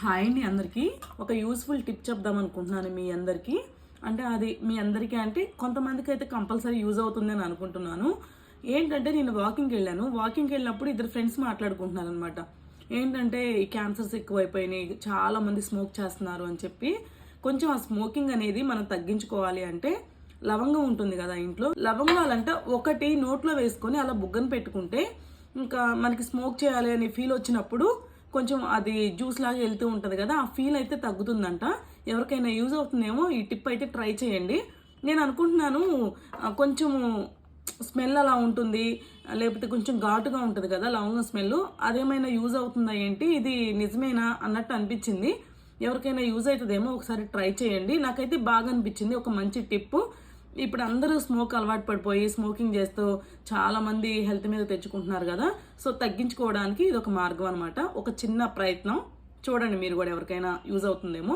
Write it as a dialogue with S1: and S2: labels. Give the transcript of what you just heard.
S1: Hi అండి అందరికీ. ఒక యూస్ఫుల్ టిప్ చెప్దాం అనుకుంటున్నాను మీ అందరికీ. అంటే అది మీ అందరికీ అంటే కొంతమందికి అయితే కంపల్సరీ యూజ్ అవుతుంది అని అనుకుంటున్నాను. ఏంటంటే నేను వాకింగ్కి వెళ్ళాను. వాకింగ్కి వెళ్ళినప్పుడు ఇద్దరు ఫ్రెండ్స్ మాట్లాడుకుంటున్నారు అనమాట ఏంటంటే ఈ క్యాన్సర్స్ ఎక్కువైపోయినాయి చాలా మంది స్మోక్ చేస్తున్నారు అని చెప్పి. కొంచెం ఆ స్మోకింగ్ అనేది మనం తగ్గించుకోవాలి అంటే లవంగం ఉంటుంది కదా ఇంట్లో. లవంగాలంటే ఒకటి నోట్లో వేసుకొని అలా బుగ్గను పెట్టుకుంటే ఇంకా మనకి స్మోక్ చేయాలి అనే ఫీల్ వచ్చినప్పుడు కొంచెం అది జ్యూస్ లాగా వెళ్తూ ఉంటుంది కదా ఆ ఫీల్ అయితే తగ్గుతుందంట. ఎవరికైనా యూజ్ అవుతుందేమో ఈ టిప్ అయితే ట్రై చేయండి. నేను అనుకుంటున్నాను కొంచెము స్మెల్ అలా ఉంటుంది లేకపోతే కొంచెం ఘాటుగా ఉంటుంది కదా లవంగం స్మెల్ అదేమైనా యూజ్ అవుతుందా ఏంటి? ఇది నిజమేనా అన్నట్టు అనిపించింది. ఎవరికైనా యూజ్ అవుతుందేమో ఒకసారి ట్రై చేయండి. నాకైతే బాగా అనిపించింది ఒక మంచి టిప్పు ఇప్పుడు అందరూ స్మోక్ అలవాటు పడిపోయి స్మోకింగ్ చేస్తూ చాలామంది హెల్త్ మీద తెచ్చుకుంటున్నారు కదా. సో తగ్గించుకోవడానికి ఇది ఒక మార్గం అనమాట ఒక చిన్న ప్రయత్నం. చూడండి మీరు కూడా ఎవరికైనా యూజ్ అవుతుందేమో.